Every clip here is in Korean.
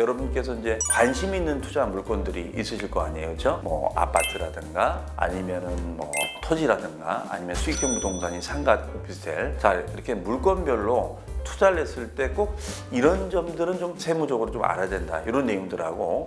여러분께서 이제 관심 있는 투자 물건들이 있으실 거 아니에요, 그렇죠? 뭐 아파트라든가 아니면은 뭐 토지라든가 아니면 수익형 부동산인 상가, 오피스텔, 자 이렇게 물건별로 투자를 했을 때 꼭 이런 점들은 좀 세무적으로 좀 알아야 된다 이런 내용들하고.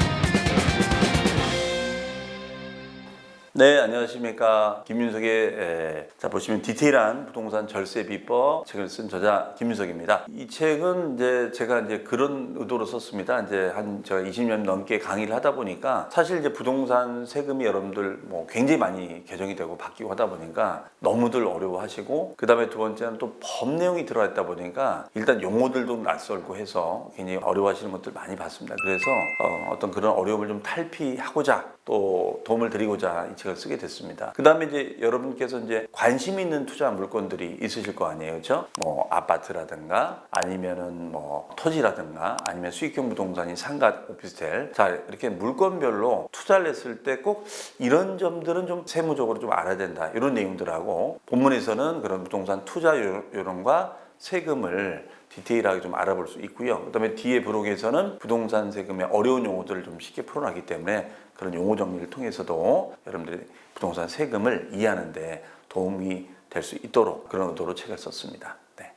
네, 안녕하십니까. 김윤석의, 에, 자, 보시면 디테일한 부동산 절세 비법 책을 쓴 저자 김윤석입니다. 이 책은 이제 제가 이제 그런 의도로 썼습니다. 이제 한 제가 20년 넘게 강의를 하다 보니까 사실 이제 부동산 세금이 여러분들 뭐 굉장히 많이 개정이 되고 바뀌고 하다 보니까 너무들 어려워하시고 그 다음에 두 번째는 또 법 내용이 들어가 있다 보니까 일단 용어들도 낯설고 해서 굉장히 어려워하시는 것들 많이 봤습니다. 그래서 어, 어떤 그런 어려움을 좀 탈피하고자 또 도움을 드리고자 이 책을 쓰게 됐습니다. 그 다음에 이제 여러분께서 이제 관심 있는 투자 물건들이 있으실 거 아니에요, 그렇죠? 뭐 아파트라든가 아니면은 뭐 토지라든가 아니면 수익형 부동산인 상가, 오피스텔, 자 이렇게 물건별로 투자를 했을 때 꼭 이런 점들은 좀 세무적으로 좀 알아야 된다 이런 내용들하고 본문에서는 그런 부동산 투자 요- 요령과 세금을 디테일하게 좀 알아볼 수 있고요. 그다음에 뒤에 부록에서는 부동산 세금의 어려운 용어들을 좀 쉽게 풀어놨기 때문에 그런 용어 정리를 통해서도 여러분들이 부동산 세금을 이해하는데 도움이 될 수 있도록 그런 의도로 책을 썼습니다. 네.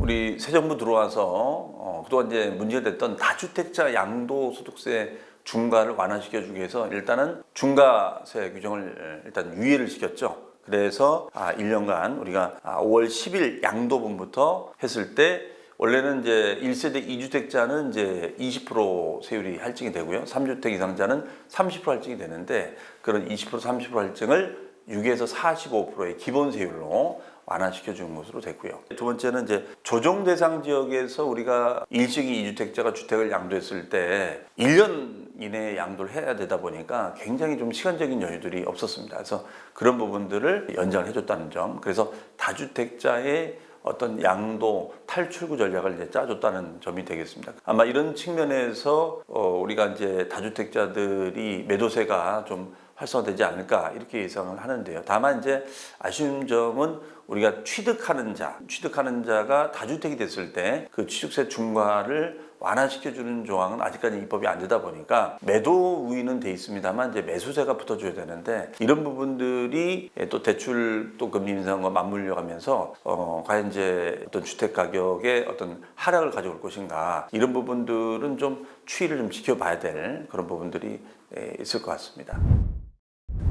우리 새 정부 들어와서 어, 그동안 이제 문제가 됐던 다주택자 양도소득세 중과를 완화시켜주기 위해서 일단은 중과세 규정을 일단 유예를 시켰죠. 그래서 아, 1년간 우리가 아, 5월 10일 양도분부터 했을 때 원래는 이제 1세대 2주택자는 이제 20% 세율이 할증이 되고요. 3주택 이상자는 30% 할증이 되는데 그런 20% 30% 할증을 6에서 45%의 기본 세율로 완화시켜 주는 것으로 됐고요. 두 번째는 이제 조정 대상 지역에서 우리가 일식이 2주택자가 주택을 양도했을 때 1년 이내에 양도를 해야 되다 보니까 굉장히 좀 시간적인 여유들이 없었습니다. 그래서 그런 부분들을 연장을 해줬다는 점. 그래서 다주택자의 어떤 양도 탈출구 전략을 이제 짜줬다는 점이 되겠습니다. 아마 이런 측면에서 어, 우리가 이제 다주택자들이 매도세가 좀 활성화되지 않을까 이렇게 예상을 하는데요. 다만 이제 아쉬운 점은 우리가 취득하는 자, 취득하는 자가 다주택이 됐을 때 그 취득세 중과를 완화시켜주는 조항은 아직까지 입법이 안 되다 보니까 매도 우위는 돼 있습니다만 이제 매수세가 붙어줘야 되는데 이런 부분들이 또 대출 또 금리 인상과 맞물려 가면서 어 과연 이제 어떤 주택 가격의 어떤 하락을 가져올 것인가 이런 부분들은 좀 추이를 좀 지켜봐야 될 그런 부분들이 예, 있을 것 같습니다.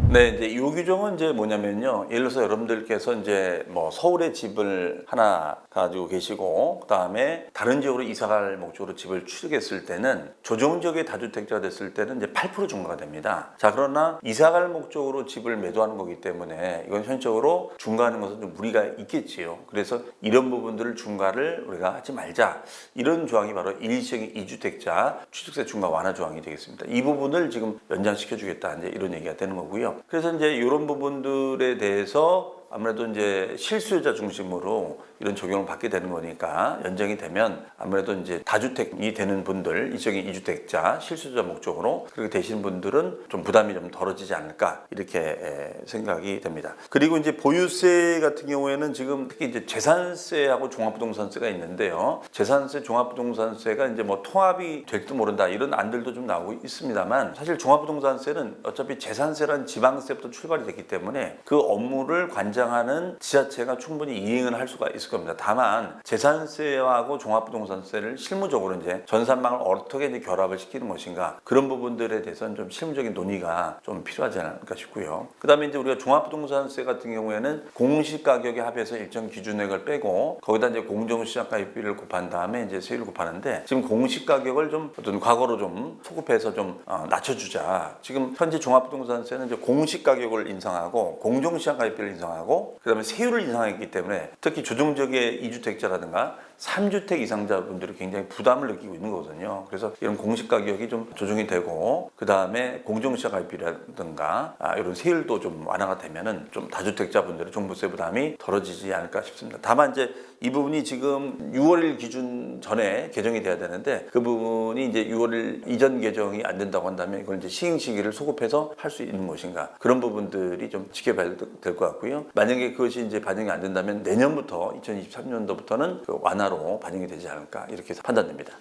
네, 이제 이 규정은 이제 뭐냐면요. 예를 들어서 여러분들께서 이제 뭐 서울에 집을 하나 가지고 계시고, 그 다음에 다른 지역으로 이사갈 목적으로 집을 취득했을 때는 조정 지역의 다주택자가 됐을 때는 이제 8% 중과가 됩니다. 자, 그러나 이사갈 목적으로 집을 매도하는 거기 때문에 이건 현실적으로 중과하는 것은 좀 무리가 있겠지요. 그래서 이런 부분들을 중과를 우리가 하지 말자. 이런 조항이 바로 일시적인 이주택자 취득세 중과 완화 조항이 되겠습니다. 이 부분을 지금 연장시켜 주겠다. 이제 이런 얘기가 되는 거고요. 그래서 이제 이런 부분들에 대해서 아무래도 이제 실수요자 중심으로 이런 적용을 받게 되는 거니까 연장이 되면 아무래도 이제 다주택이 되는 분들, 이적인 이주택자, 실수요자 목적으로 그렇게 되시는 분들은 좀 부담이 좀 덜어지지 않을까 이렇게 에, 생각이 됩니다. 그리고 이제 보유세 같은 경우에는 지금 특히 이제 재산세하고 종합부동산세가 있는데요. 재산세, 종합부동산세가 이제 뭐 통합이 될지도 모른다 이런 안들도 좀 나오고 있습니다만 사실 종합부동산세는 어차피 재산세란 지방세부터 출발이 됐기 때문에 그 업무를 관장 하는 지자체가 충분히 이행을 할 수가 있을 겁니다. 다만 재산세하고 종합부동산세를 실무적으로 이제 전산망을 어떻게 이제 결합을 시키는 것인가 그런 부분들에 대해서는 좀 실무적인 논의가 좀 필요하지 않을까 싶고요. 그다음에 이제 우리가 종합부동산세 같은 경우에는 공시 가격에 합해서 일정 기준액을 빼고 거기다 이제 공정시장가입비를 곱한 다음에 이제 세율을 곱하는데 지금 공시 가격을 좀 어떤 과거로 좀 소급해서 좀 어, 낮춰주자. 지금 현재 종합부동산세는 이제 공시 가격을 인상하고 공정시장가입비를 인상하고 그다음에 세율을 인상했기 때문에 특히 조정적의 이주택자라든가 3주택 이상자분들이 굉장히 부담을 느끼고 있는 거거든요. 그래서 이런 공시 가격이 좀 조정이 되고 그 다음에 공정시장 가입비라든가 아, 이런 세율도 좀 완화가 되면은 좀 다주택자분들의 종부세 부담이 덜어지지 않을까 싶습니다. 다만 이제 이 부분이 지금 6월 기준 전에 개정이 돼야 되는데 그 부분이 이제 6월 이전 개정이 안 된다고 한다면 이걸 이제 시행 시기를 소급해서 할 수 있는 것인가 그런 부분들이 좀 지켜봐야 될 것 같고요. 만약에 그것이 이제 반영이 안 된다면 내년부터 2023년도부터는 그 완화 로 반영이 되지 않을까 이렇게 판단됩니다.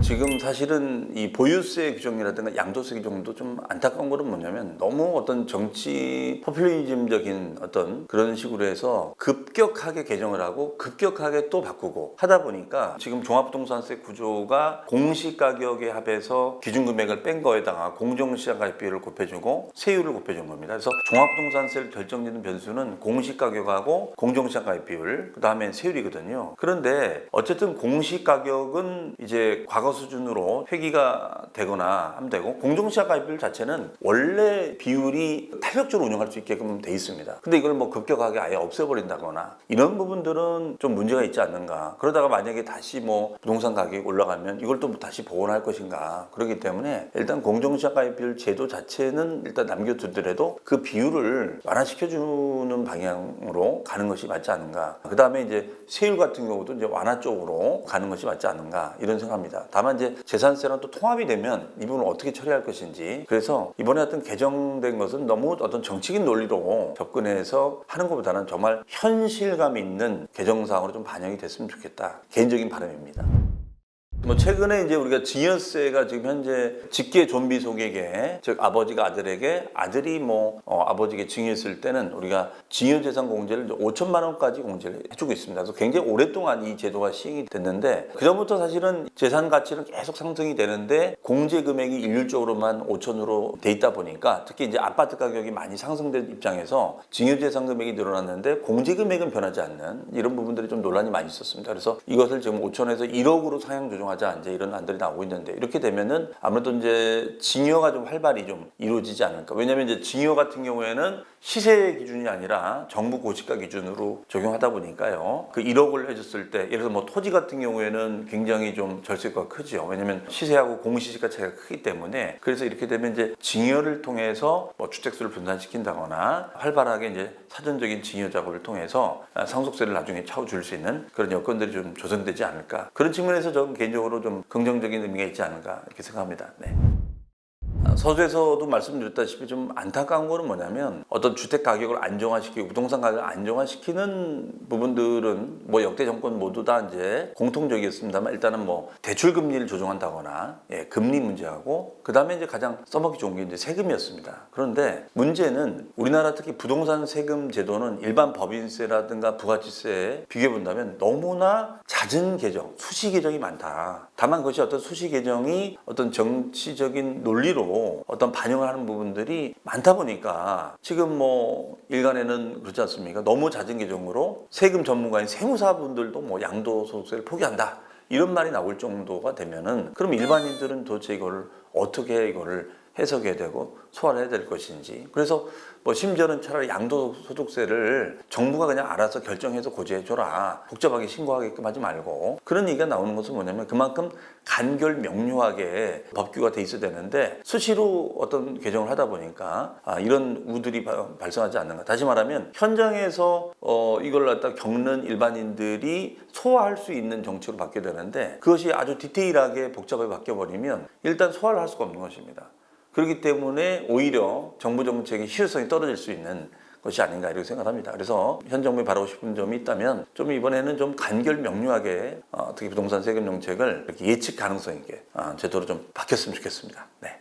지금 사실은 이 보유세 규정이라든가 양도세 규정도 좀 안타까운 거는 뭐냐면 너무 어떤 정치 포퓰리즘적인 어떤 그런 식으로 해서 급격하게 개정을 하고 급격하게 또 바꾸고 하다 보니까 지금 종합부동산세 구조가 공시가격에 합해서 기준금액을 뺀 거에다가 공정시장가입비율을 곱해주고 세율을 곱해준 겁니다. 그래서 종합부동산세를 결정짓는 변수는 공시가격하고 공정시장가입비율 그 다음에 세율이거든요. 그런데 어쨌든 공시가격은 이제 과거 수준으로 회기가 되거나 하면 되고 공정시장가입비율 자체는 원래 비율이 탄력적으로 운영할 수 있게끔 돼 있습니다. 근데 이걸 뭐 급격하게 아예 없애버린다거나 이런 부분들은 좀 문제가 있지 않는가. 그러다가 만약에 다시 뭐 부동산 가격이 올라가면 이걸 또 다시 복원할 것인가. 그렇기 때문에 일단 공정시장가입비율 제도 자체는 일단 남겨두더라도 그 비율을 완화시켜주는 방향으로 가는 것이 맞지 않는가. 그 다음에 이제 세율 같은 경우도 이제 완화 쪽으로 가는 것이 맞지 않는가 이런 생각합니다. 다만 이제 재산세랑 또 통합이 되면 이 부분을 어떻게 처리할 것인지 그래서 이번에 어떤 개정된 것은 너무 어떤 정치적인 논리로 접근해서 하는 것보다는 정말 현실감 있는 개정사항으로 좀 반영이 됐으면 좋겠다 개인적인 바람입니다. 뭐 최근에 이제 우리가 증여세가 지금 현재 직계 좀비 속에게 즉 아버지가 아들에게 아들이 뭐 어, 아버지에게 증여했을 때는 우리가 증여재산 공제를 이제 5천만 원까지 공제를 해주고 있습니다. 그래서 굉장히 오랫동안 이 제도가 시행이 됐는데 그 전부터 사실은 재산 가치는 계속 상승이 되는데 공제 금액이 일률적으로만 5천으로 돼 있다 보니까 특히 이제 아파트 가격이 많이 상승된 입장에서 증여재산 금액이 늘어났는데 공제 금액은 변하지 않는 이런 부분들이 좀 논란이 많이 있었습니다. 그래서 이것을 지금 5천에서 1억으로 상향 조정 하자 이제 이런 안들이 나오고 있는데 이렇게 되면은 아무래도 이제 증여가 좀 활발히 좀 이루어지지 않을까. 왜냐하면 이제 증여 같은 경우에는 시세 기준이 아니라 정부 고시가 기준으로 적용하다 보니까요. 그 1억을 해줬을 때 예를 들어 뭐 토지 같은 경우에는 굉장히 좀 절세가 크죠. 왜냐하면 시세하고 공시지가 차이가 크기 때문에 그래서 이렇게 되면 이제 증여를 통해서 뭐 주택수를 분산시킨다거나 활발하게 이제 사전적인 증여 작업을 통해서 상속세를 나중에 차오줄 수 있는 그런 여건들이 좀 조성되지 않을까. 그런 측면에서 저는 개인적으로 좀 긍정적인 의미가 있지 않을까 이렇게 생각합니다. 네. 서두에서도 말씀드렸다시피 좀 안타까운 거는 뭐냐면 어떤 주택 가격을 안정화시키고 부동산 가격을 안정화시키는 부분들은 뭐 역대 정권 모두 다 이제 공통적이었습니다만 일단은 뭐 대출 금리를 조정한다거나 예, 금리 문제하고 그 다음에 이제 가장 써먹기 좋은 게 이제 세금이었습니다. 그런데 문제는 우리나라 특히 부동산 세금 제도는 일반 법인세라든가 부가치세에 비교해 본다면 너무나 잦은 개정, 수시 개정이 많다. 다만 그것이 어떤 수시 개정이 어떤 정치적인 논리로 어떤 반영을 하는 부분들이 많다 보니까 지금 뭐 일간에는 그렇지 않습니까? 너무 잦은 개정으로 세금 전문가인 세무사분들도 뭐 양도소득세를 포기한다. 이런 말이 나올 정도가 되면은 그럼 일반인들은 도대체 이걸 어떻게 이거를 해석해야 되고 소화해야 될 것인지. 그래서 뭐 심지어는 차라리 양도소득세를 정부가 그냥 알아서 결정해서 고지해줘라. 복잡하게 신고하게끔 하지 말고. 그런 얘기가 나오는 것은 뭐냐면 그만큼 간결 명료하게 법규가 돼 있어야 되는데 수시로 어떤 개정을 하다 보니까 아, 이런 우들이 바- 발생하지 않는가. 다시 말하면 현장에서 어, 이걸 갖다 겪는 일반인들이 소화할 수 있는 정치로 바뀌어야 되는데 그것이 아주 디테일하게 복잡하게 바뀌어버리면 일단 소화를 할 수가 없는 것입니다. 그렇기 때문에 오히려 정부 정책의 실효성이 떨어질 수 있는 것이 아닌가 이렇게 생각합니다. 그래서 현 정부에 바라고 싶은 점이 있다면 좀 이번에는 좀 간결 명료하게 어, 특히 부동산 세금 정책을 이렇게 예측 가능성 있게 어, 제도로 좀 바뀌었으면 좋겠습니다. 네.